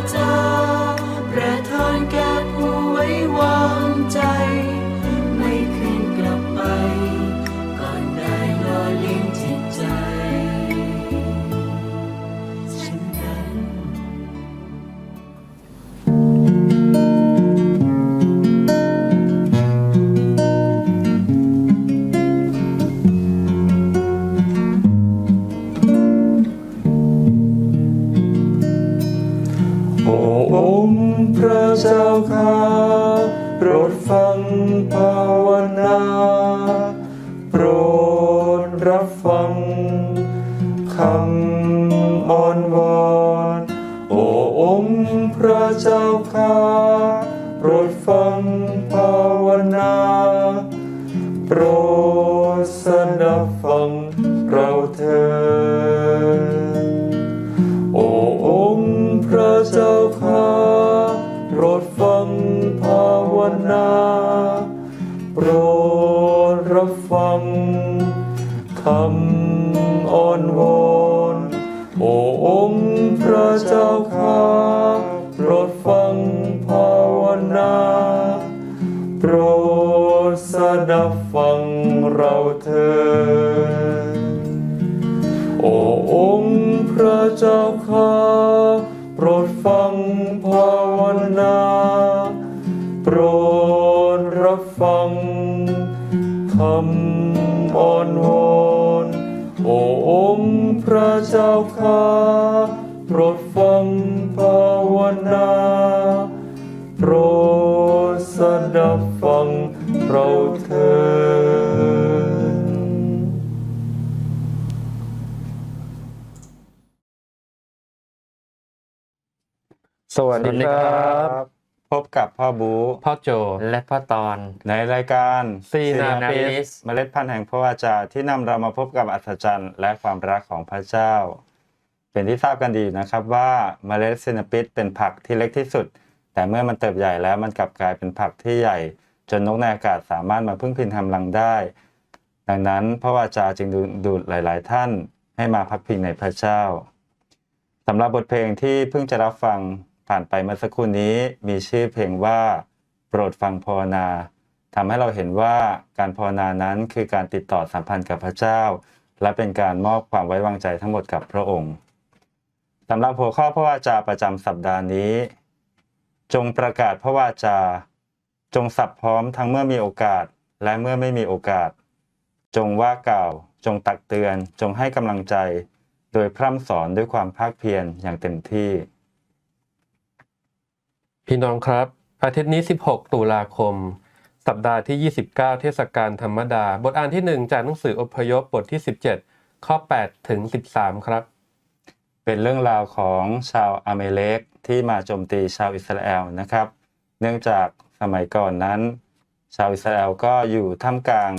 จังคำอ้อนวอนโอ้องค์พระเจ้าข้าโปรดฟังภาวนาโปรดสดับฟังเราเถิดโอ้องค์พระเจ้าข้าาข้าโปรดฟังภาวนาโปรดสดับฟังเราเถิดสวัสดีครับ พบกับพ่อบูพ่อโจและพ่อตอน ในรายการซีนาปิสเมล็ดพันธุ์แห่งพระวาจาที่นำเรามาพบกับอัศจรรย์ และความรักของพระเจ้า เป็นที่ทราบกันดีนะครับว่าเมล็ดซีนาปิสเป็นผักที่เล็กที่สุด แต่เมื่อมันเติบใหญ่แล้วมันกลับกลายเป็นผักที่ใหญ่ จนนกในอากาศสามารถมาพึ่งพิงทำรังได้ ดังนั้นพระวาจาจึงดูดูดหลาย ๆ ท่านให้มาพักพิงในพระเจ้าสำหรับบทเพลงที่เพิ่งจะรับฟัง ผ่านไปเมื่อสักครู่นี้มีชื่อเพลงว่า โปรดฟังภาวนาทำให้เราเห็นว่าการภาวนานั้นคือการติดต่อสัมพันธ์กับพระเจ้า และเป็นการมอบความไว้วางใจทั้งหมดกับพระองค์สำหรับหัวข้อพระวาจาประจำสัปดาห์นี้ จงประกาศพระวาจา จงสับพร้อมทั้งเมื่อมีโอกาสและเมื่อไม่มีโอกาส จงว่ากล่าว จงตักเตือน จงให้กำลังใจ โดยพร่ำสอนด้วยความภาคเพียรอย่างเต็มที่ พี่น้องครับ อาทิตย์นี้ 16 ตุลาคม สัปดาห์ที่ 29 เทศกาลธรรมดา บทอ่านที่ 1 จากหนังสืออพยพบทที่ 17 ข้อ 8 ถึง 13 ครับ เป็นเรื่องราวของชาวอเมเลกที่มาโจมตีชาวอิสราเอลนะครับ เนื่องจากสมัยก่อนนั้น ชาวอิสราเอลก็อยู่ท่ามกลาง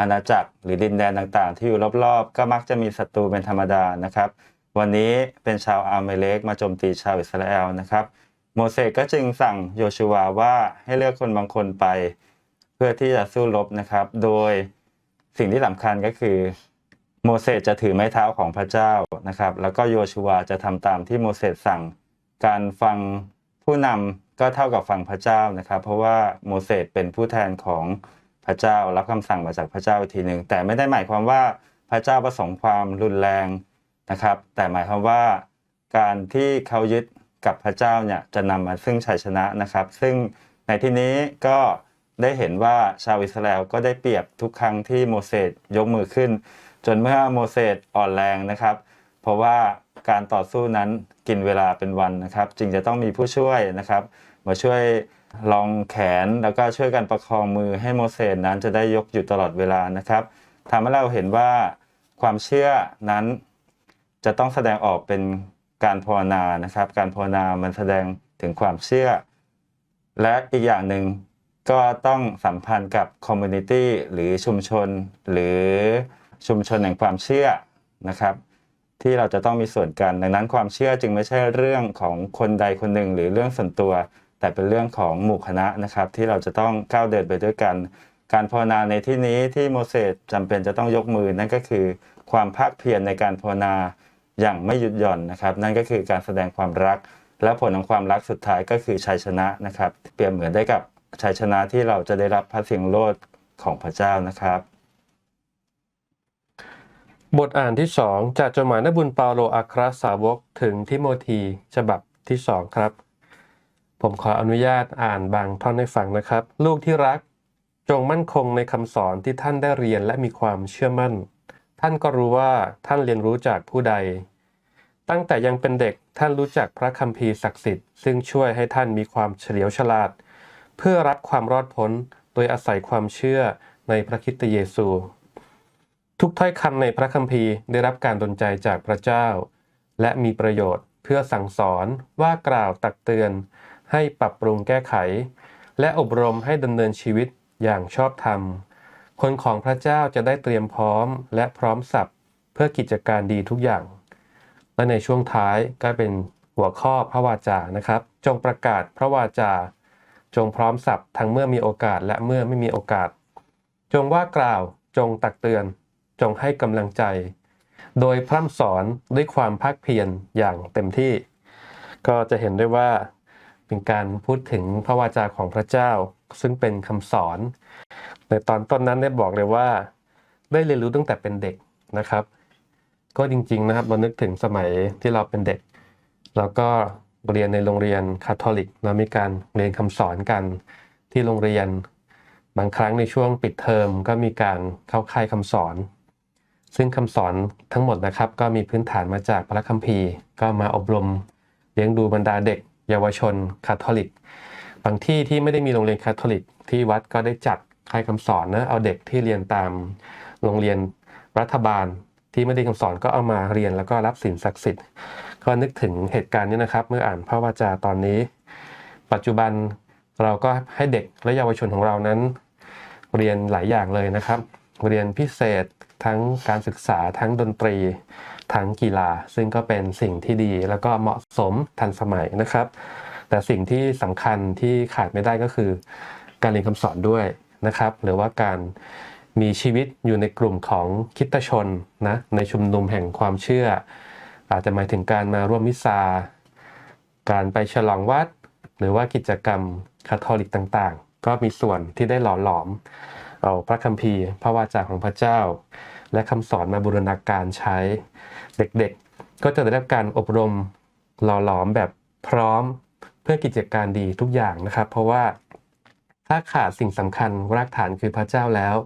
อาณาจักรหรือดินแดนต่างๆ ที่อยู่รอบๆ ก็มักจะมีศัตรูเป็นธรรมดานะครับ วันนี้เป็นชาวอเมเลกมาโจมตีชาวอิสราเอลนะครับ โมเสสก็จึงสั่งโยชูวาว่าให้เลือกคนบางคนไป เพื่อที่จะสู้รบนะครับ โดยสิ่งที่สำคัญก็คือโมเสสจะถือไม้เท้าของพระเจ้านะครับ แล้วก็โยชูวาจะทำตามที่โมเสสสั่ง การฟังผู้นำก็เท่ากับฟังพระเจ้านะครับ เพราะว่าโมเสสเป็นผู้แทนของพระเจ้ารับคำสั่งมาจากพระเจ้าอีกทีหนึ่งแต่ไม่ได้หมายความว่าพระเจ้าประสงค์ความรุนแรงนะครับ แต่หมายความว่าการที่เขายึด กับพระเจ้าเนี่ยจะนำมาซึ่งชัยชนะนะครับ ซึ่งในที่นี้ก็ได้เห็นว่าชาวอิสราเอลก็ได้เปรียบทุกครั้งที่โมเสสยกมือขึ้น จนเมื่อโมเสสอ่อนแรงนะครับ เพราะว่าการต่อสู้นั้นกินเวลาเป็นวันนะครับ จึงจะต้องมีผู้ช่วยนะครับ มาช่วยลองแขนแล้วก็ช่วยกันประคองมือให้โมเสสนั้นจะได้ยกอยู่ตลอดเวลานะครับทำให้เราเห็นว่าความเชื่อนั้นจะต้องแสดงออกเป็น การภาวนานะครับ การภาวนามันแสดงถึงความเชื่อ และอีกอย่างหนึ่งก็ต้องสัมพันธ์กับคอมมูนิตี้หรือชุมชน หรือชุมชนแห่งความเชื่อนะครับ ที่เราจะต้องมีส่วนกัน ดังนั้นความเชื่อจึงไม่ใช่เรื่องของคนใดคนหนึ่งหรือเรื่องส่วนตัว แต่เป็นเรื่องของหมู่คณะนะครับ ที่เราจะต้องก้าวเดินไปด้วยกัน การภาวนาในที่นี้ที่โมเสสจำเป็นจะต้องยกมือนั่นก็คือ ความภาคเพียรในการภาวนา อย่างไม่หยุดหย่อนนะครับ นั่นก็คือการแสดงความรัก และผลของความรักสุดท้ายก็คือชัยชนะนะครับ เปรียบเหมือนได้กับชัยชนะที่เราจะได้รับพระเสียงโลดของพระเจ้านะครับ บทอ่านที่สองจากจดหมายนบุญเปาโลอัครสาวกถึงทิโมธีฉบับที่สองครับ ผมขออนุญาตอ่านบางท่อนให้ฟังนะครับ ลูกที่รักจงมั่นคงในคำสอนที่ท่านได้เรียนและมีความเชื่อมั่น ท่านก็รู้ว่าท่านเรียนรู้จากผู้ใด ตั้งแต่ยังเป็นเด็กท่านรู้จักพระคัมภีร์ศักดิ์สิทธิ์ซึ่งช่วยให้ท่านมีความเฉลียวฉลาด เพื่อรับความรอดพ้นโดยอาศัยความเชื่อในพระคริสตเยซู ทุกถ้อยคำในพระคัมภีร์ได้รับการดลใจจากพระเจ้า และมีประโยชน์เพื่อสั่งสอนว่ากล่าวตักเตือน ให้ปรับปรุงแก้ไข และอบรมให้ดำเนินชีวิตอย่างชอบธรรม คนของพระเจ้าจะได้เตรียมพร้อมและพร้อมสับเพื่อกิจการดีทุกอย่าง และในช่วงท้ายก็เป็นหัวข้อพระวาจานะครับ จงประกาศพระวาจา จงพร้อมสับทั้งเมื่อมีโอกาสและเมื่อไม่มีโอกาส จงว่ากล่าวจงตักเตือน จงให้กำลังใจ โดยพร่ำสอนด้วยความภาคเพียรอย่างเต็มที่ ก็จะเห็นได้ว่าเป็นการพูดถึงพระวาจาของพระเจ้า ซึ่งเป็นคำสอน ในตอนต้นนั้นได้บอกเลยว่า ได้เรียนรู้ตั้งแต่เป็นเด็กนะครับ ก็จริง ๆ นะครับเรานึกถึงสมัยที่เราเป็นเด็ก แล้วก็เรียนในโรงเรียนคาทอลิกเรามีการเรียนคำสอนกันที่โรงเรียน บางครั้งในช่วงปิดเทอมก็มีการเข้าค่ายคำสอน ซึ่งคำสอนทั้งหมดนะครับ ก็มีพื้นฐานมาจากพระคัมภีร์ ก็มาอบรมเลี้ยงดูบรรดาเด็ก เยาวชนคาทอลิก บางที่ที่ไม่ได้มีโรงเรียนคาทอลิก ที่วัดก็ได้จัดค่ายคำสอนนะเอาเด็กที่เรียนตามโรงเรียนรัฐบาล ที่ไม่ได้คำสอนก็เอามาเรียนแล้วก็รับสินศักดิ์สิทธิ์ ก็นึกถึงเหตุการณ์นี้นะครับ เมื่ออ่านพระวจาตอนนี้ ปัจจุบันเราก็ให้เด็กและเยาวชนของเรานั้น เรียนหลายอย่างเลยนะครับ เรียนพิเศษทั้งการศึกษาทั้งดนตรี ทั้งกีฬา ซึ่งก็เป็นสิ่งที่ดีแล้วก็เหมาะสมทันสมัยนะครับ แต่สิ่งที่สำคัญที่ขาดไม่ได้ก็คือ การเรียนคำสอนด้วยนะครับ หรือว่าการ มีชีวิตอยู่ในกลุ่มของคิตชนนะในชุมนุมแห่งความเชื่อ อาจจะหมายถึงการมาร่วมมิสซาการไปฉลองวัด หรือว่ากิจกรรมคาทอลิกต่างๆ ก็มีส่วนที่ได้หล่อหลอม เอาพระคัมภีร์พระวาจาของพระเจ้า และคำสอนมาบูรณาการใช้ เด็กๆ ก็จะได้รับการอบรมหล่อหลอมแบบพร้อมเพื่อกิจการดีทุกอย่างนะครับ เพราะว่าถ้าขาดสิ่งสำคัญรากฐานคือพระเจ้าแล้ว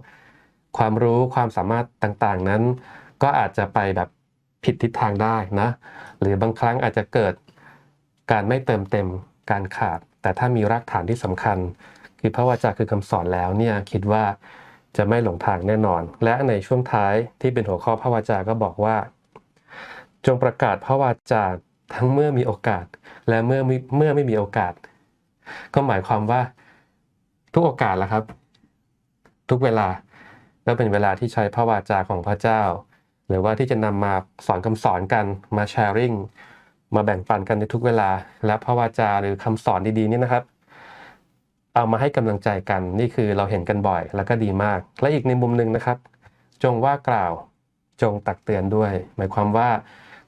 ความรู้ความสามารถต่างๆนั้น ก็อาจจะไปแบบผิดทิศทางได้นะหรือบางครั้งอาจจะเกิดการไม่เติมเต็มการขาด แต่ถ้ามีรากฐานที่สำคัญ คือพระวจาคือคำสอนแล้วเนี่ยคิดว่าจะไม่หลงทางแน่นอน และในช่วงท้ายที่เป็นหัวข้อพระวจา ก็บอกว่า จงประกาศพระวาจาทั้งเมื่อมีโอกาส และเมื่อเมื่อไม่มีโอกาส ก็หมายความว่าทุกโอกาสละครับ ทุกเวลา ก็เป็นเวลาที่ใช้พระวาจาของพระเจ้า หรือว่าที่จะนำมาสอนคำสอนกันมาแชร์ริ่งมาแบ่งปันกันในทุกเวลา และพระวาจาหรือคำสอนดีๆนี่นะครับ เอามาให้กำลังใจกันนี่คือเราเห็นกันบ่อย แล้วก็ดีมาก และอีกในมุมหนึ่งนะครับ จงว่ากล่าวจงตักเตือนด้วย หมายความว่า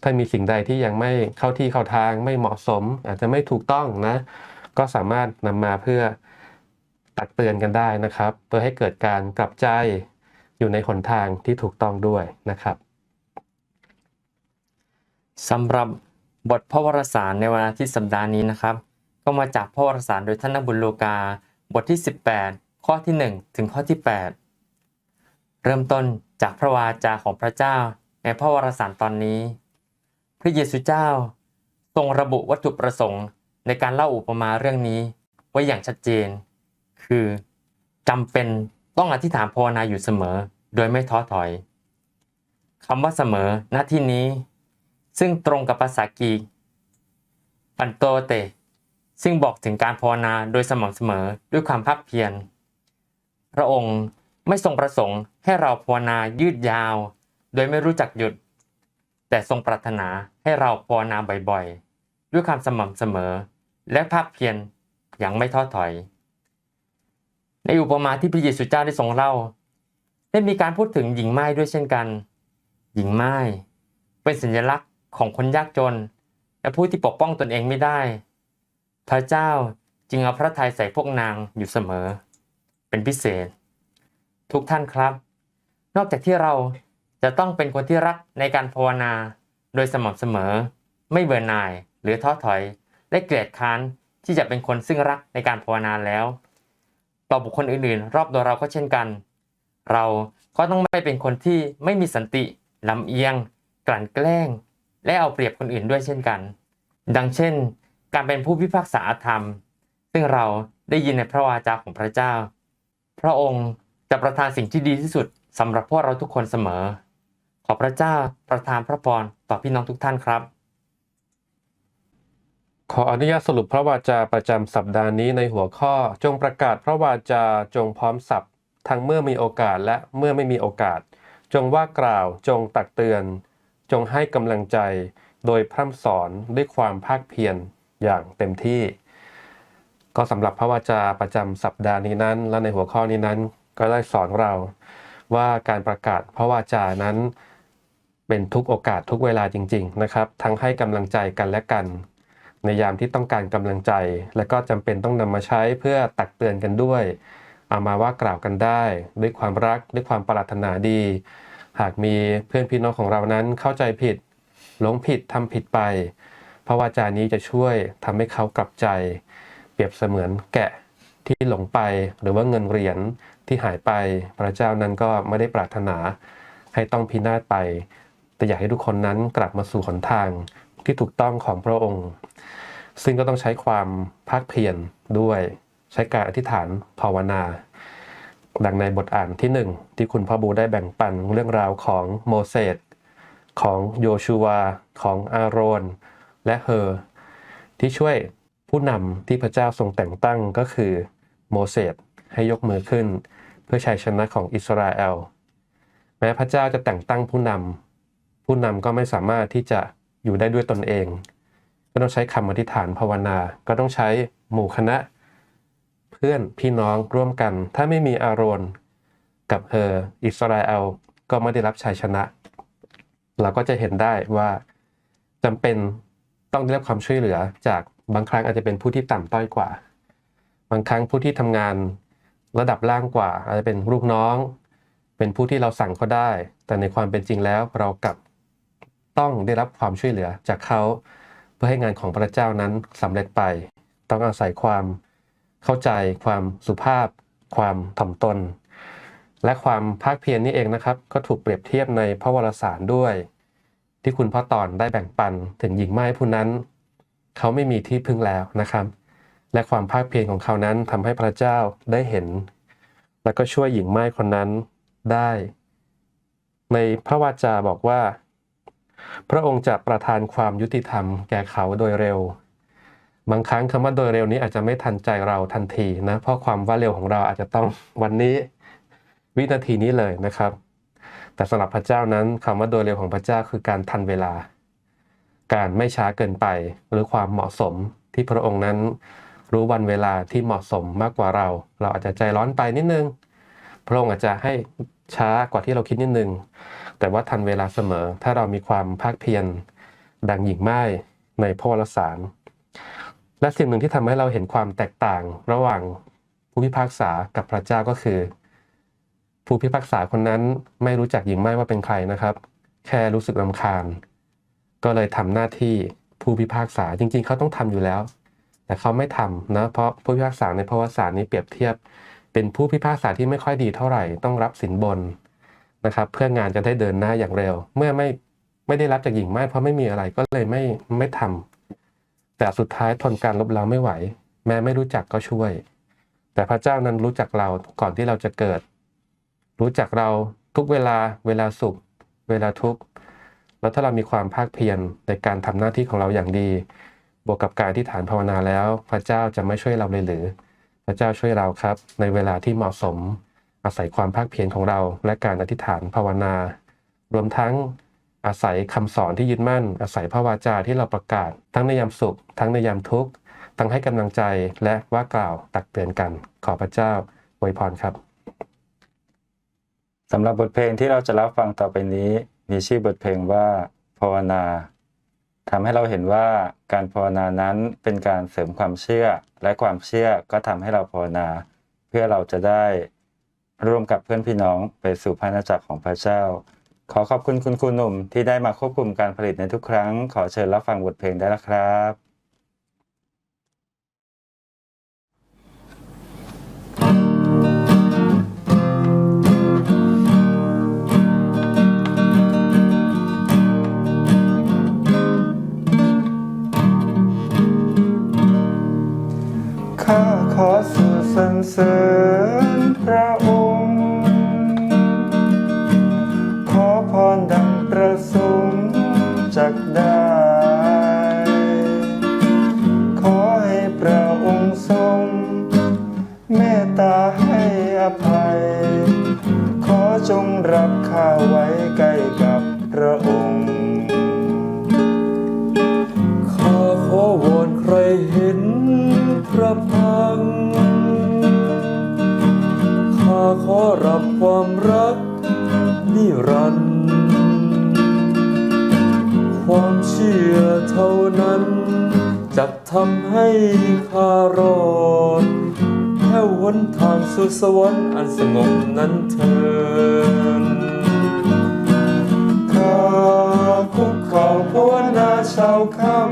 ถ้ามีสิ่งใดที่ยังไม่เข้าที่เข้าทางไม่เหมาะสม อาจจะไม่ถูกต้องนะ ก็สามารถนำมาเพื่อตักเตือนกันได้นะครับ เพื่อให้เกิดการกลับใจ อยู่ในหนทางที่ถูกต้องด้วยนะครับสำหรับบทพระวรสารในวันอาทิตย์สัปดาห์นี้นะครับ ก็มาจากพระวรสารโดยท่านนบุญโลกา บทที่ 18 ข้อที่ 1 ถึงข้อที่ 8 เริ่มต้นจากพระวาจาของพระเจ้าในพระวรสารตอนนี้ พระเยซูเจ้าทรงระบุวัตถุประสงค์ในการเล่าอุปมาเรื่องนี้ไว้อย่างชัดเจน คือจำเป็น ต้องอธิษฐานภาวนาอยู่เสมอ โดยไม่ท้อถอยคำว่าเสมอหน้าที่นี้ ซึ่งตรงกับภาษากรีกปันโตเต ซึ่งบอกถึงการภาวนาโดยสม่ำเสมอด้วยความภาคเพียรพระองค์ไม่ทรงประสงค์ให้เราภาวนายืดยาว โดยไม่รู้จักหยุด แต่ทรงปรารถนาให้เราภาวนาบ่อยๆ ด้วยความสม่ำเสมอ และภาคเพียรอย่างไม่ท้อถอย ในอุปมาที่พระเยซูเจ้าได้ทรงเล่าได้มีการพูดถึงหญิงไม้ด้วยเช่นกัน หญิงไม้เป็นสัญลักษณ์ของคนยากจนในและผู้ที่ปกป้องตนเองไม่ได้ พระเจ้าจึงเอาพระทัยใส่พวกนางอยู่เสมอ เป็นพิเศษ ทุกท่านครับ นอกจากที่เราจะต้องเป็นคนที่รักในการภาวนา โดยสม่ำเสมอ ไม่เบื่อหน่ายหรือท้อถอย และเกลียดค้านที่จะเป็นคนซึ่งรักในการภาวนาแล้ว ต่อบุคคลอื่นๆ รอบตัวเราก็เช่นกัน เราก็ต้องไม่เป็นคนที่ไม่มีสันติลำเอียง กลั่นแกล้ง และเอาเปรียบคนอื่นด้วยเช่นกัน ดังเช่น การเป็นผู้พิพากษาธรรม ซึ่งเราได้ยินในพระวาจาของพระเจ้า พระองค์จะประทานสิ่งที่ดีที่สุดสำหรับพวกเราทุกคนเสมอ ขอพระเจ้าประทานพระพรต่อพี่น้องทุกท่านครับ ขออนุญาตสรุปพระวาจาประจำสัปดาห์นี้ในหัวข้อ จงประกาศพระวาจาจงพร้อมสับทั้งเมื่อมีโอกาสและเมื่อไม่มีโอกาส จงว่ากล่าว จงตักเตือน จงให้กำลังใจ โดยพร่ำสอนด้วยความภาคเพียรอย่างเต็มที่ ก็สำหรับพระวาจาประจำสัปดาห์นี้นั้น และในหัวข้อนี้นั้นก็ได้สอนเราว่าการประกาศพระวาจานั้น เป็นทุกโอกาสทุกเวลาจริง ๆ นะครับ ทั้งให้กำลังใจกันและกัน ในยามที่ต้องการกำลังใจ และก็จำเป็นต้องนำมาใช้เพื่อตักเตือนกันด้วย เอามาว่ากล่าวกันได้ ด้วยความรักด้วยความปรารถนาดี หากมีเพื่อนพี่น้องของเรานั้นเข้าใจผิดหลงผิดทำผิดไปพระวาจานี้จะช่วยทำให้เขากลับใจ เปรียบเสมือนแกะที่หลงไปหรือว่าเงินเหรียญที่หายไป พระเจ้านั้นก็ไม่ได้ปรารถนา ให้ต้องพินาศไป แต่อยากให้ทุกคนนั้นกลับมาสู่หนทาง ที่ถูกต้องของพระองค์ ซึ่งก็ต้องใช้ความภาคเพียรด้วยใช้การอธิษฐานภาวนา ดังในบทอ่านที่หนึ่งที่คุณพ่อบูได้แบ่งปันเรื่องราวของโมเสสของโยชูวา ของอาโรน และเฮอร์ที่ช่วยผู้นำที่พระเจ้าทรงแต่งตั้งก็คือโมเสสให้ยกมือขึ้น เพื่อชัยชนะของอิสราเอล แม้พระเจ้าจะแต่งตั้งผู้นำผู้นำก็ไม่สามารถที่จะ อยู่ได้ด้วยตนเอง ก็ต้องใช้คำอธิษฐานภาวนา ก็ต้องใช้หมู่คณะ เพื่อนพี่น้องร่วมกัน ถ้าไม่มีอาโรนกับเฮออิสราเอลก็ไม่ได้รับชัยชนะ เราก็จะเห็นได้ว่าจำเป็นต้องได้รับความช่วยเหลือจากบางครั้งอาจจะเป็นผู้ที่ต่ำต้อยกว่า บางครั้งผู้ที่ทำงานระดับล่างกว่า อาจจะเป็นลูกน้อง เป็นผู้ที่เราสั่งเขาได้ แต่ในความเป็นจริงแล้วเรากลับ ต้องได้รับความช่วยเหลือจากเขา เพื่อให้งานของพระเจ้านั้นสำเร็จไป ต้องอาศัยความเข้าใจ ความสุภาพ ความถ่อมตน และความภาคเพียรนี่เองนะครับ ก็ถูกเปรียบเทียบในพระวรสารด้วย ที่คุณพ่อตอนได้แบ่งปันถึงหญิงไม้ผู้นั้น เขาไม่มีที่พึ่งแล้วนะครับ และความภาคเพียรของเขานั้นทำให้พระเจ้าได้เห็น แล้วก็ช่วยหญิงไม้คนนั้นได้ ในพระวาจาบอกว่า พระองค์จะประทานความยุติธรรมแก่เขาโดยเร็ว บางครั้งคำว่าโดยเร็วนี้อาจจะไม่ทันใจเราทันทีนะ เพราะความว่าเร็วของเราอาจจะต้องวันนี้วินาทีนี้เลยนะครับ แต่สำหรับพระเจ้านั้นคำว่าโดยเร็วของพระเจ้าคือการทันเวลา การไม่ช้าเกินไปหรือความเหมาะสมที่พระองค์นั้นรู้วันเวลาที่เหมาะสมมากกว่าเรา เราอาจจะใจร้อนไปนิดนึง พระองค์อาจจะให้ช้ากว่าที่เราคิดนิดนึง แต่ว่าทันเวลาเสมอ ถ้าเรามีความภาคเพียรดังหญิงไม้ในพระวรสาร และสิ่งหนึ่งที่ทำให้เราเห็นความแตกต่างระหว่างผู้พิพากษากับพระเจ้าก็คือ ผู้พิพากษาคนนั้นไม่รู้จักหญิงไม้ว่าเป็นใครนะครับ แค่รู้สึกรำคาญ ก็เลยทำหน้าที่ผู้พิพากษาจริง ๆ เขาต้องทำอยู่แล้ว แต่เขาไม่ทำนะเพราะผู้พิพากษาในพระวสารนี้เปรียบเทียบ เป็นผู้พิพากษาที่ไม่ค่อยดีเท่าไหร่ต้องรับสินบน นะครับเพื่องานจะได้เดินหน้าอย่างเร็ว เมื่อไม่ไม่ได้รับจากหญิงไม้เพราะไม่มีอะไรก็เลยไม่ไม่ทำแต่สุดท้ายทนการลบเล้าไม่ไหว แม้ไม่รู้จักก็ช่วย แต่พระเจ้านั้นรู้จักเราก่อนที่เราจะเกิด รู้จักเราทุกเวลาเวลาสุข เวลาทุกข์แล้วถ้าเรามีความภาคเพียรในการทำหน้าที่ของเราอย่างดี บวกกับการที่ฐานภาวนาแล้ว พระเจ้าจะไม่ช่วยเราเลยหรือ พระเจ้าช่วยเราครับ ในเวลาที่เหมาะสม อาศัยความภาคเพียรของเราและการอธิษฐานภาวนา รวมทั้งอาศัยคำสอนที่ยึดมั่น อาศัยพระวาจาที่เราประกาศ ทั้งในยามสุข ทั้งในยามทุกข์ ทั้งให้กำลังใจและว่ากล่าวตักเตือนกัน ขอพระเจ้าอวยพรครับสำหรับบทเพลงที่เราจะรับฟังต่อไปนี้มีชื่อบทเพลงว่าภาวนาทำให้เราเห็นว่าการภาวนานั้นเป็นการเสริมความเชื่อ และความเชื่อก็ทำให้เราภาวนา เพื่อเราจะได้ ร่วมกับเพื่อนพี่น้องไปสู่พระนาจักรของพระเจ้า ขอขอบคุณคุณครูหนุ่มที่ได้มาควบคุมการผลิตในทุกครั้ง ขอเชิญรับฟังบทเพลงได้แล้วครับข้าขอสู่ สรรเสริญพระองค์ ขอพรดังประสงค์จักได้ ขอให้พระองค์ทรง เมตตาให้อภัย ขอจงรับข้าไว้ ความรักนิรันดร์ความเชื่อเท่านั้น จะทำให้ข้ารอดแค่หนทางสู่สวรรค์อันสงบนั้นเถิดข้าคุกเข่าภาวนาเช้าค่ำ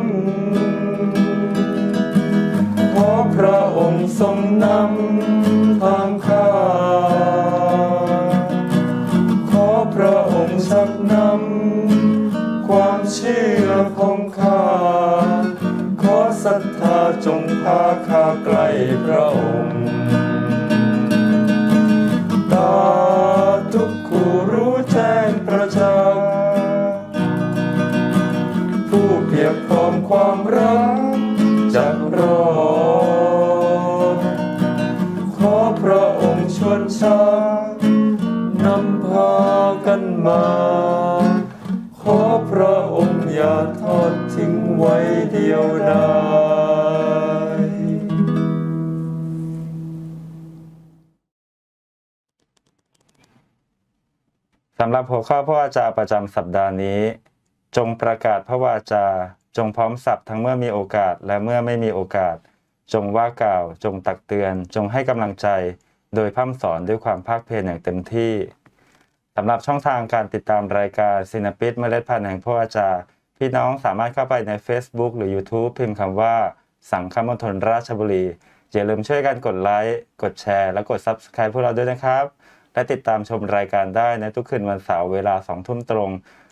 ขอพระองค์ทรงนำ ศรัทธาจงพาข้าใกล้พระองค์ตาทุกคู่รู้แจ้งประจักษ์ผู้เพียบพร้อมความรักจะรอ ขอพระองค์ชวนชักนำพากันมาขอพระองค์อย่าทอดทิ้งไว้เดียวดายำหรับหัวข้อพระวาจาประจำสัปดาห์นี้ จงประกาศพระวาจา จงพร้อมสับทั้งเมื่อมีโอกาสและเมื่อไม่มีโอกาส จงว่ากล่าว จงตักเตือน จงให้กำลังใจ โดยพร่ำสอนด้วยความภาคเพียรอย่างเต็มที่สำหรับช่องทางการติดตามรายการซินปิดเมล็ดพันธุ์แห่งพระวาจา พี่น้องสามารถเข้าไปใน Facebook หรือ YouTube พิมพ์คำว่า สังฆมณฑลราชบุรีอย่าลืมช่วยกันกดไลค์กดแชร์ และกด Subscribe พวกเราด้วยนะครับ และติดตามชมรายการได้ในทุกคืนวันเสาร์เวลาสองทุ่มตรง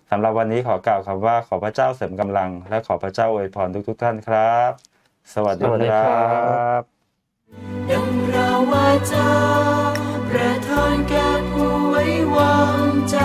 สำหรับวันนี้ขอกล่าวคำว่าขอพระเจ้าเสริมกำลัง และขอพระเจ้าอวยพรทุกๆท่านครับ สวัสดีครับดัราวาจาประทานแก่ผู้ไว้วางใจ